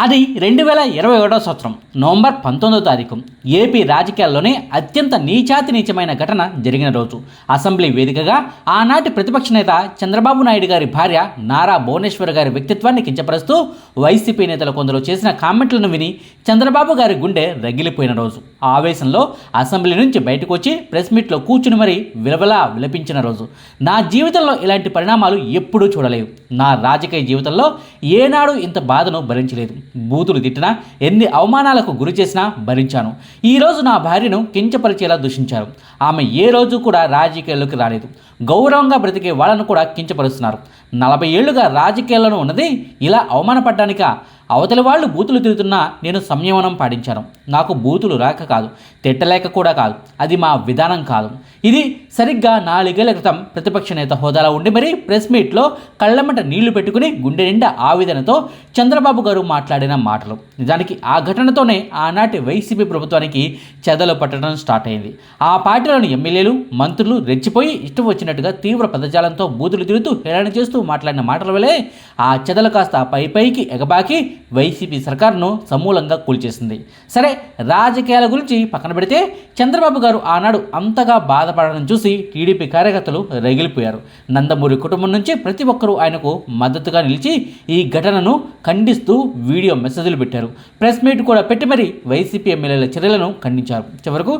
అది రెండు వేల ఇరవై ఒకటో సంవత్సరం నవంబర్ పంతొమ్మిదో తారీఖు. ఏపీ రాజకీయాల్లోనే అత్యంత నీచాతి నీచమైన ఘటన జరిగిన రోజు. అసెంబ్లీ వేదికగా ఆనాటి ప్రతిపక్ష నేత చంద్రబాబు నాయుడు గారి భార్య నారా భువనేశ్వర్ గారి వ్యక్తిత్వాన్ని కించపరుస్తూ వైసీపీ నేతలు కొందరు చేసిన కామెంట్లను విని చంద్రబాబు గారి గుండె రగిలిపోయిన రోజు. ఆవేశంలో అసెంబ్లీ నుంచి బయటకు వచ్చి ప్రెస్ మీట్లో కూర్చుని మరీ విలవలా విలపించిన రోజు. నా జీవితంలో ఇలాంటి పరిణామాలు ఎప్పుడూ చూడలేవు. నా రాజకీయ జీవితంలో ఏనాడు ఇంత బాధను భరించలేదు. బూతులు తిట్టినా ఎన్ని అవమానాలకు గురి చేసినా భరించాను. ఈరోజు నా భార్యను కించపరిచేలా దూషించారు. ఆమె ఏ రోజు కూడా రాజకీయాల్లోకి రాలేదు. గౌరవంగా బ్రతికే వాళ్ళను కూడా కించపరుస్తున్నారు. నలభై ఏళ్ళుగా రాజకీయాల్లోనూ ఉన్నది ఇలా అవమానపడ్డానిక? అవతలి వాళ్ళు బూతులు తిరుగుతున్నా నేను సంయమనం పాటించాను. నాకు బూతులు రాక కాదు తిట్టలేక కూడా కాదు. అది మా విధానం కాదు. ఇది సరిగ్గా నాలుగేళ్ళ క్రితం ప్రతిపక్ష నేత హోదాలో ఉండి మరీ ప్రెస్ మీట్లో కళ్ళమంట నీళ్ళు పెట్టుకుని గుండె నిండా ఆవేదనతో చంద్రబాబు గారు మాట్లాడిన మాటలు. నిజానికి ఆ ఘటనతోనే ఆనాటి వైసీపీ ప్రభుత్వానికి చెదలు పట్టడం స్టార్ట్ అయింది. ఆ పార్టీలోని ఎమ్మెల్యేలు మంత్రులు రెచ్చిపోయి ఇష్టం వచ్చినట్టుగా తీవ్ర పదజాలంతో బూతులు తిరుగుతూ హేళన చేస్తూ మాట్లాడిన మాటల వల్లే ఆ చెదలు కాస్త పై పైకి ఎగబాకి వైసీపీ సర్కారును సమూలంగా కూల్చేసింది. సరే రాజకీయాల గురించి పక్కన పెడితే చంద్రబాబు గారు ఆనాడు అంతగా బాధ బాధపడడం చూసి టీడీపీ కార్యకర్తలు రగిలిపోయారు. నందమూరి కుటుంబం నుంచి ప్రతి ఒక్కరూ ఆయనకు మద్దతుగా నిలిచి ఈ ఘటనను ఖండిస్తూ వీడియో మెసేజ్లు పెట్టారు. ప్రెస్ మీట్ కూడా పెట్టి మరి వైసీపీ ఎమ్మెల్యేల చర్యలను ఖండించారు. చివరకు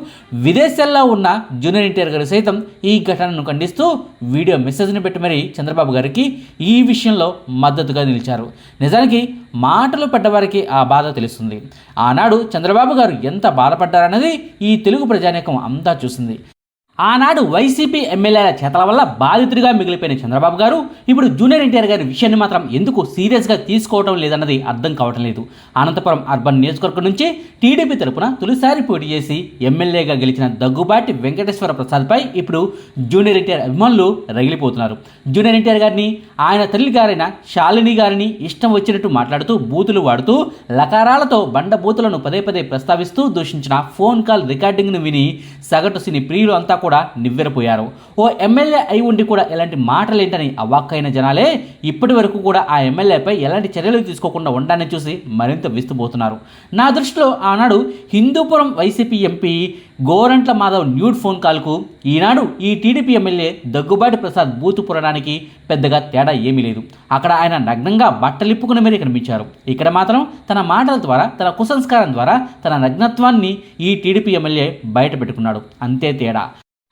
విదేశాల్లో ఉన్న జూనియర్ ఎన్టీఆర్ గారు సైతం ఈ ఘటనను ఖండిస్తూ వీడియో మెసేజ్ని పెట్టి మరి చంద్రబాబు గారికి ఈ విషయంలో మద్దతుగా నిలిచారు. నిజానికి మాటలు పడ్డవారికి ఆ బాధ తెలుస్తుంది. ఆనాడు చంద్రబాబు గారు ఎంత బాధపడ్డారన్నది ఈ తెలుగు ప్రజానీకం అంతా చూసింది. ఆనాడు వైసీపీ ఎమ్మెల్యేల చేతల వల్ల బాధితుడిగా మిగిలిపోయిన చంద్రబాబు గారు ఇప్పుడు జూనియర్ ఎన్టీఆర్ గారి విషయాన్ని మాత్రం ఎందుకు సీరియస్గా తీసుకోవడం లేదన్నది అర్థం కావటం లేదు. అనంతపురం అర్బన్ నియోజకవర్గం నుంచి టీడీపీ తరపున తొలిసారి పోటీ చేసి ఎమ్మెల్యేగా గెలిచిన దగ్గుబాటి వెంకటేశ్వర ప్రసాద్పై ఇప్పుడు జూనియర్ ఎన్టీఆర్ అభిమానులు రగిలిపోతున్నారు. జూనియర్ ఎన్టీఆర్ గారిని ఆయన తల్లి గారైన శాలిని గారిని ఇష్టం వచ్చినట్టు మాట్లాడుతూ బూతులు వాడుతూ లకారాలతో బండ బూతులను పదే పదే ప్రస్తావిస్తూ దూషించిన ఫోన్ కాల్ రికార్డింగ్ను విని సగటు సినీ ప్రియులు అంతా కూడా కూడా నివ్వెరపోయారు. ఓ ఎమ్మెల్యే అయి ఉండి కూడా ఎలాంటి మాటలేంటని అవాక్కైన జనాలే ఇప్పటి వరకు కూడా ఆ ఎమ్మెల్యేపై ఎలాంటి చర్యలు తీసుకోకుండా ఉండాలని చూసి మరింత విస్తుపోతున్నారు. నా దృష్టిలో ఆనాడు Hindupuram YCP MP Gorantla Madhav nude phone కాల్కు ఈనాడు ఈ టీడీపీ ఎమ్మెల్యే దగ్గుబాటి ప్రసాద్ బూతు పురడానికి పెద్దగా తేడా ఏమీ లేదు. అక్కడ ఆయన నగ్నంగా బట్టలిప్పుకుని మరీ కనిపించారు. ఇక్కడ మాత్రం తన మాటల ద్వారా తన కుసంస్కారం ద్వారా తన నగ్నత్వాన్ని ఈ టీడీపీ ఎమ్మెల్యే బయట పెట్టుకున్నాడు అంతే తేడా.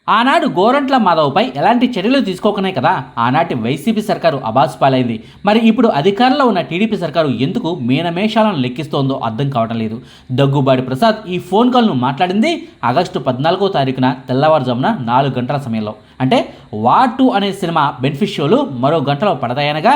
ఆనాడు గోరంట్ల మాధవ్పై ఎలాంటి చర్యలు తీసుకోకనే కదా. ఆనాటి వైసీపీ సర్కారు అబాస్ పాలైంది. మరి ఇప్పుడు అధికారంలో ఉన్న టీడీపీ సర్కారు ఎందుకు మీనమేషాలను లెక్కిస్తోందో అర్థం కావటం లేదు. దగ్గుబాటి ప్రసాద్ ఈ ఫోన్ కాల్ను మాట్లాడింది ఆగస్టు పద్నాలుగో తారీఖున తెల్లవారుజామున నాలుగు గంటల సమయంలో. అంటే వార్ టూ అనే సినిమా బెనిఫిట్ షోలు మరో గంటలో పడతాయనగా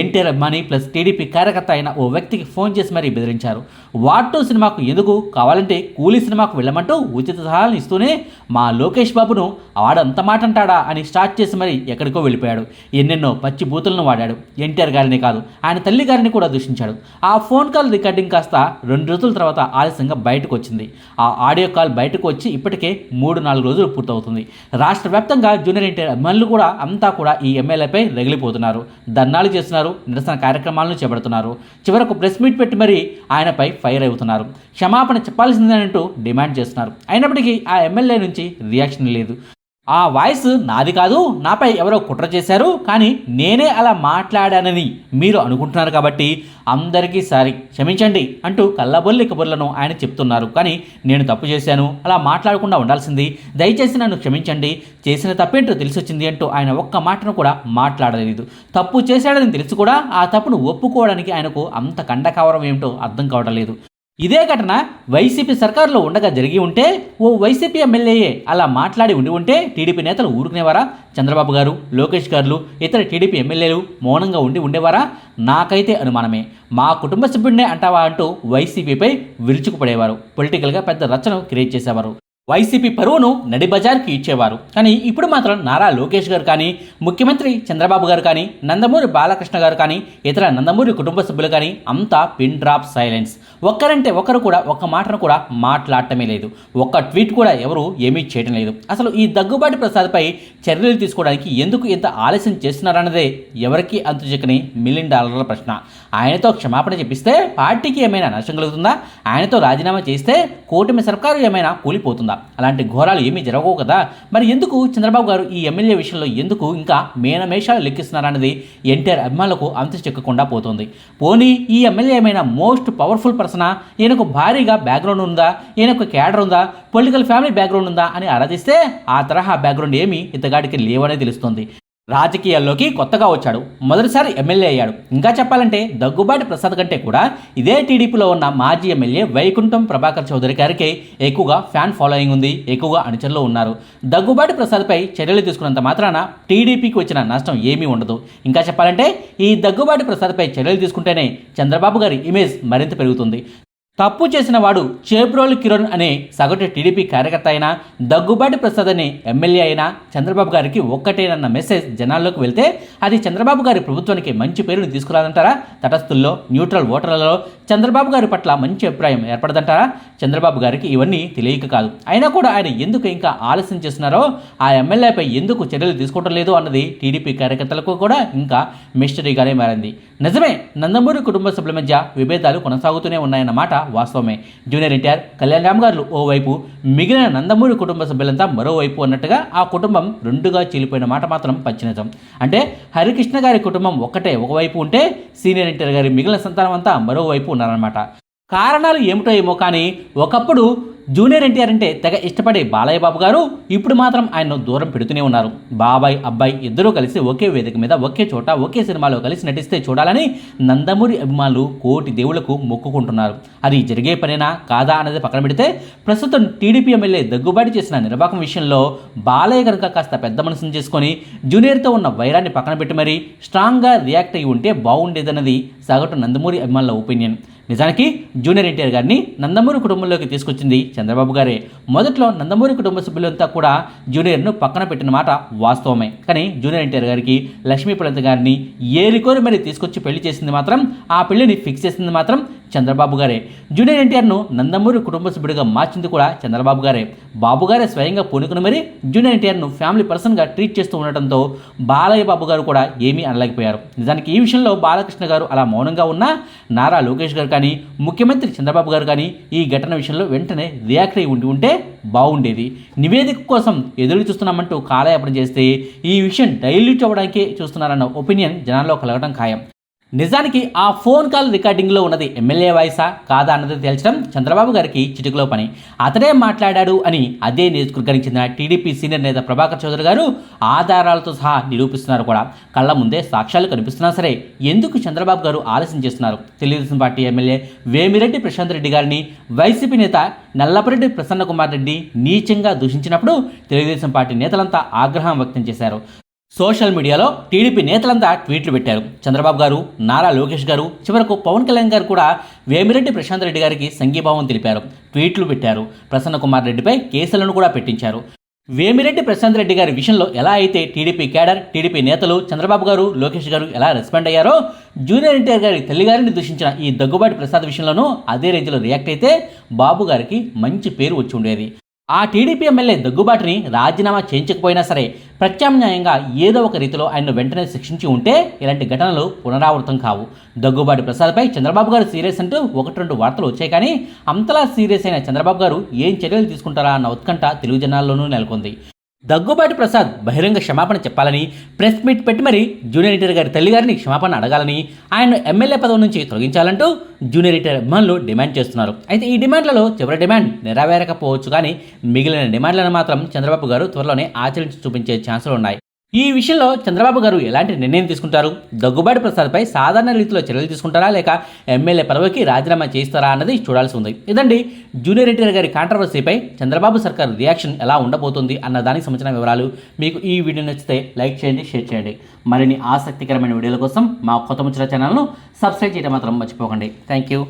ఎన్టీఆర్ అభిమాని ప్లస్ టీడీపీ కార్యకర్త అయిన ఓ వ్యక్తికి ఫోన్ చేసి మరీ బెదిరించారు. వార్ టూ సినిమాకు ఎందుకు కావాలంటే కూలీ సినిమాకు వెళ్ళమంటూ ఉచిత సహాయాలను ఇస్తూనే మా లోకేష్ బాబును వాడంత మాట అంటాడా అని స్టార్ట్ చేసి మరీ ఎక్కడికో వెళ్ళిపోయాడు. ఎన్నెన్నో పచ్చి బూతులను వాడాడు. ఎన్టీఆర్ గారిని కాదు ఆయన తల్లి గారిని కూడా దూషించాడు. ఆ ఫోన్ కాల్ రికార్డింగ్ కాస్త రెండు రోజుల తర్వాత ఆలస్యంగా బయటకు వచ్చింది. ఆ ఆడియో కాల్ బయటకు వచ్చి ఇప్పటికే మూడు నాలుగు రోజులు పూర్తవుతుంది. రాష్ట్ర వ్యాప్తంగా జూనియర్ ఎన్టీఆర్ అభిమానులు కూడా అంతా కూడా ఈ ఎమ్మెల్యేపై రగిలిపోతున్నారు. ధర్నాలు చేస్తున్నారు నిరసన కార్యక్రమాలను చేపడుతున్నారు. చివరకు ప్రెస్ మీట్ పెట్టి మరీ ఆయనపై ఫైర్ అవుతున్నారు. క్షమాపణ చెప్పాల్సిందేనంటూ డిమాండ్ చేస్తున్నారు. అయినప్పటికీ ఆ ఎమ్మెల్యే నుంచి రియాక్షన్ లేదు. ఆ వాయిస్ నాది కాదు నాపై ఎవరో కుట్ర చేశారు కానీ నేనే అలా మాట్లాడానని మీరు అనుకుంటున్నారు కాబట్టి అందరికీ సారీ. క్షమించండి అంటూ కళ్ళబొల్లి కబుర్లను ఆయన చెప్తున్నారు. కానీ నేను తప్పు చేశాను అలా మాట్లాడకుండా ఉండాల్సింది. దయచేసి నన్ను క్షమించండి చేసిన తప్పేంటో తెలిసొచ్చింది అంటూ ఆయన ఒక్క మాటను కూడా మాట్లాడలేదు. తప్పు చేశాడని తెలిసి కూడా ఆ తప్పును ఒప్పుకోవడానికి ఆయనకు అంత కండకావరం ఏమిటో అర్థం కావడం లేదు. ఇదే ఘటన వైసీపీ సర్కారులో ఉండగా జరిగి ఉంటే ఓ వైసీపీ ఎమ్మెల్యేయే అలా మాట్లాడి ఉండి ఉంటే టీడీపీ నేతలు ఊరుకునేవారా? చంద్రబాబు గారు లోకేష్ గారు ఇతర టీడీపీ ఎమ్మెల్యేలు మౌనంగా ఉండి ఉండేవారా? నాకైతే అనుమానమే. మా కుటుంబ సభ్యుడినే అంటావా అంటూ వైసీపీపై విరుచుకుపడేవారు. పొలిటికల్గా పెద్ద రచన క్రియేట్ చేసేవారు. వైసీపీ పరువును నడి బజార్కి ఇచ్చేవారు. కానీ ఇప్పుడు మాత్రం నారా లోకేష్ గారు కానీ ముఖ్యమంత్రి చంద్రబాబు గారు కానీ నందమూరి బాలకృష్ణ గారు కానీ ఇతర నందమూరి కుటుంబ సభ్యులు కానీ అంతా పిన్ డ్రాప్ సైలెన్స్. ఒక్కరంటే ఒకరు కూడా ఒక్క మాటను కూడా మాట్లాడటమే లేదు. ఒక్క ట్వీట్ కూడా ఎవరు ఏమీ చేయడం లేదు. అసలు ఈ దగ్గుబాటి ప్రసాద్పై చర్యలు తీసుకోవడానికి ఎందుకు ఇంత ఆలస్యం చేస్తున్నారన్నదే ఎవరికి అంతుచిక్కని మిలియన్ డాలర్ల ప్రశ్న. ఆయనతో క్షమాపణ చెప్పిస్తే పార్టీకి ఏమైనా నష్టం కలుగుతుందా? ఆయనతో రాజీనామా చేస్తే కూటమి సర్కారు ఏమైనా కూలిపోతుందా? అలాంటి ఘోరాలు ఏమీ జరగవు కదా? మరి ఎందుకు చంద్రబాబు గారు ఈ ఎమ్మెల్యే విషయంలో ఎందుకు ఇంకా మేనమేషాలు లెక్కిస్తున్నారన్నది ఎన్టీఆర్ అభిమానులకు అంత చెక్కకుండా పోతుంది. పోనీ ఈ ఎమ్మెల్యే ఏమైనా మోస్ట్ పవర్ఫుల్ పర్సనా? ఈయనకు భారీగా బ్యాక్గ్రౌండ్ ఉందా? ఈయనకు క్యాడర్ ఉందా? పొలిటికల్ ఫ్యామిలీ బ్యాక్గ్రౌండ్ ఉందా? అని ఆరాధిస్తే ఆ తరహా బ్యాక్గ్రౌండ్ ఏమీ ఇతగాడికి లేవనే తెలుస్తుంది. రాజకీయాల్లోకి కొత్తగా వచ్చాడు. మొదటిసారి ఎమ్మెల్యే అయ్యాడు. ఇంకా చెప్పాలంటే దగ్గుబాటి ప్రసాద్ కంటే కూడా ఇదే టీడీపీలో ఉన్న మాజీ ఎమ్మెల్యే వైకుంఠం ప్రభాకర్ చౌదరి గారికి ఎక్కువగా ఫ్యాన్ ఫాలోయింగ్ ఉంది. ఎక్కువగా అనుచరులు ఉన్నారు. దగ్గుబాటి ప్రసాద్పై చర్యలు తీసుకున్నంత మాత్రాన టీడీపీకి వచ్చిన నష్టం ఏమీ ఉండదు. ఇంకా చెప్పాలంటే ఈ దగ్గుబాటి ప్రసాద్పై చర్యలు తీసుకుంటేనే చంద్రబాబు గారి ఇమేజ్ మరింత పెరుగుతుంది. తప్పు చేసిన వాడు చేబ్రోలు కిరణ్ అనే సగటు టీడీపీ కార్యకర్త అయినా దగ్గుబాటి ప్రసాద్ అనే ఎమ్మెల్యే అయినా చంద్రబాబు గారికి ఒక్కటేనన్న మెసేజ్ జనాల్లోకి వెళ్తే అది చంద్రబాబు గారి ప్రభుత్వానికి మంచి పేరుని తీసుకురాదంటారా? తటస్థుల్లో న్యూట్రల్ ఓటర్లలో చంద్రబాబు గారి పట్ల మంచి అభిప్రాయం ఏర్పడదంటారా? చంద్రబాబు గారికి ఇవన్నీ తెలియక కాదు. అయినా కూడా ఆయన ఎందుకు ఇంకా ఆలస్యం చేస్తున్నారో ఆ ఎమ్మెల్యేపై ఎందుకు చర్యలు తీసుకోవడం లేదు అన్నది టీడీపీ కార్యకర్తలకు కూడా ఇంకా మిస్టరీగానే మారింది. నిజమే నందమూరి కుటుంబ సభ్యుల మధ్య విభేదాలు కొనసాగుతూనే ఉన్నాయన్నమాట వాస్తవమే. జూనియర్ ఎన్టీఆర్ కళ్యాణ్ రామ్ గారు ఓవైపు మిగిలిన నందమూరి కుటుంబ సభ్యులంతా మరోవైపు అన్నట్టుగా ఆ కుటుంబం రెండుగా చీలిపోయిన మాట మాత్రం పచ్చినజం అంటే హరికృష్ణ గారి కుటుంబం ఒక్కటే. ఒకవైపు ఉంటే సీనియర్ ఎన్టీఆర్ గారి మిగిలిన సంతానం అంతా మరోవైపు ఉన్నారన్నమాట కారణాలు ఏమిటో ఏమో కానీ ఒకప్పుడు జూనియర్ ఎన్టీఆర్ అంటే తెగ ఇష్టపడే బాలయ్య బాబు గారు ఇప్పుడు మాత్రం ఆయన్ను దూరం పెడుతూనే ఉన్నారు. బాబాయ్ అబ్బాయి ఇద్దరూ కలిసి ఒకే వేదిక మీద ఒకే చోట ఒకే సినిమాలో కలిసి నటిస్తే చూడాలని నందమూరి అభిమానులు కోటి దేవుళ్ళకు మొక్కుకుంటున్నారు. అది జరిగే పనేనా కాదా అన్నది పక్కన పెడితే ప్రస్తుతం టీడీపీ ఎమ్మెల్యే దగ్గుబాటు చేసిన నిర్వాహకం విషయంలో బాలయ్య కనుక కాస్త పెద్ద మనసును చేసుకొని జూనియర్తో ఉన్న వైరాన్ని పక్కన పెట్టి మరీ స్ట్రాంగ్గా రియాక్ట్ అయి ఉంటే బాగుండేదన్నది సగటు నందమూరి అభిమానుల ఒపీనియన్. నిజానికి జూనియర్ ఎన్టీఆర్ గారిని నందమూరి కుటుంబంలోకి తీసుకొచ్చింది చంద్రబాబు గారే. మొదట్లో నందమూరి కుటుంబ సభ్యులంతా కూడా జూనియర్ను పక్కన పెట్టిన మాట వాస్తవమే. కానీ జూనియర్ ఎన్టీఆర్ గారికి లక్ష్మీపురంత గారిని ఏరికోరి మరి తీసుకొచ్చి పెళ్ళి చేసింది మాత్రం ఆ పెళ్ళిని ఫిక్స్ చేసింది మాత్రం చంద్రబాబు గారే. జూనియర్ ఎన్టీఆర్ను నందమూరి కుటుంబ సభ్యుడిగా మార్చింది కూడా చంద్రబాబు గారే. బాబు గారే స్వయంగా పూనుకుని మరీ జూనియర్ ఎన్టీఆర్ను ఫ్యామిలీ పర్సన్గా ట్రీట్ చేస్తూ ఉండటంతో బాలయ్య బాబు గారు కూడా ఏమీ అనలేకపోయారు. నిజానికి ఈ విషయంలో బాలకృష్ణ గారు అలా మౌనంగా ఉన్నా నారా లోకేష్ గారు కానీ ముఖ్యమంత్రి చంద్రబాబు గారు కానీ ఈ ఘటన విషయంలో వెంటనే రియాక్ట్ అయి ఉండి ఉంటే బాగుండేది. నివేదిక కోసం ఎదురు చూస్తున్నామంటూ కాలయాపన చేస్తే ఈ విషయం డైల్యూట్ అవ్వడానికే చూస్తున్నారన్న ఒపీనియన్ జనాల్లో కలగడం ఖాయం. నిజానికి ఆ ఫోన్ కాల్ రికార్డింగ్లో ఉన్నది ఎమ్మెల్యే వాయిసా కాదా అన్నది తేల్చడం చంద్రబాబు గారికి చిటికలో పని. అతడే మాట్లాడాడు అని అదే నియోజకవర్గానికి చెందిన టీడీపీ సీనియర్ నేత ప్రభాకర్ చౌదరి గారు ఆధారాలతో సహా నిరూపిస్తున్నారు కూడా. కళ్ళ ముందే సాక్ష్యాలు కనిపిస్తున్నా సరే ఎందుకు చంద్రబాబు గారు ఆలస్యం చేస్తున్నారు? తెలుగుదేశం పార్టీ ఎమ్మెల్యే వేమిరెడ్డి ప్రశాంత్ రెడ్డి గారిని వైసీపీ నేత నల్లపరెడ్డి ప్రసన్న కుమార్ రెడ్డి నీచంగా దూషించినప్పుడు తెలుగుదేశం పార్టీ నేతలంతా ఆగ్రహం వ్యక్తం చేశారు. సోషల్ మీడియాలో టీడీపీ నేతలంతా ట్వీట్లు పెట్టారు. చంద్రబాబు గారు నారా లోకేష్ గారు చివరకు పవన్ కళ్యాణ్ గారు కూడా వేమిరెడ్డి ప్రశాంత్ రెడ్డి గారికి సంఘీభావం తెలిపారు. ట్వీట్లు పెట్టారు. ప్రసన్న కుమార్ రెడ్డిపై కేసులను కూడా పెట్టించారు. వేమిరెడ్డి ప్రశాంత్ రెడ్డి గారి విషయంలో ఎలా అయితే టీడీపీ కేడర్ టీడీపీ నేతలు చంద్రబాబు గారు లోకేష్ గారు ఎలా రెస్పాండ్ అయ్యారో జూనియర్ ఎన్టీఆర్ గారి తల్లిగారిని దూషించిన ఈ దగ్గుబాటి ప్రసాద్ విషయంలోనూ అదే రేంజ్లో రియాక్ట్ అయితే బాబు గారికి మంచి పేరు వచ్చి ఉండేది. ఆ టీడీపీ ఎమ్మెల్యే దగ్గుబాటుని రాజీనామా చేయించకపోయినా సరే ప్రత్యామ్నాయంగా ఏదో ఒక రీతిలో ఆయన్ను వెంటనే శిక్షించి ఉంటే ఇలాంటి ఘటనలు పునరావృతం కావు. దగ్గుబాటి ప్రసాద్పై చంద్రబాబు గారు సీరియస్ అంటూ ఒకటి రెండు వార్తలు వచ్చాయి కానీ అంతలా సీరియస్ అయిన చంద్రబాబు గారు ఏం చర్యలు తీసుకుంటారా అన్న ఉత్కంఠ తెలుగు జనాల్లోనూ నెలకొంది. దగ్గుబాటి ప్రసాద్ బహిరంగ క్షమాపణ చెప్పాలని ప్రెస్ మీట్ పెట్టి మరీ జూనియర్ ఎడిటర్ గారి తల్లి గారిని క్షమాపణ అడగాలని ఆయన ఎమ్మెల్యే పదవి నుంచి తొలగించాలంటూ జూనియర్ ఎడిటర్ అభిమానులు డిమాండ్ చేస్తున్నారు. అయితే ఈ డిమాండ్లలో చివరి డిమాండ్ నెరవేరకపోవచ్చు కానీ మిగిలిన డిమాండ్లను మాత్రం చంద్రబాబు గారు త్వరలోనే ఆచరించి చూపించే ఛాన్సులు ఉన్నాయి. ఈ విషయంలో చంద్రబాబు గారు ఎలాంటి నిర్ణయం తీసుకుంటారు? దగ్గుబాటి ప్రసాద్పై సాధారణ రీతిలో చర్యలు తీసుకుంటారా? లేక ఎమ్మెల్యే పదవికి రాజీనామా చేస్తారా అన్నది చూడాల్సి ఉంది. ఇదండి జూనియర్ ఎన్టీఆర్ గారి కాంట్రవర్సీపై చంద్రబాబు సర్కార్ రియాక్షన్ ఎలా ఉండబోతుంది అన్న దానికి సంబంధించిన వివరాలు మీకు ఈ వీడియో నచ్చితే లైక్ చేయండి షేర్ చేయండి. మరిన్ని ఆసక్తికరమైన వీడియోల కోసం మా కొత్త ముచ్చిన ఛానల్ను సబ్స్క్రైబ్ చేయడం మాత్రం మర్చిపోకండి. Thank you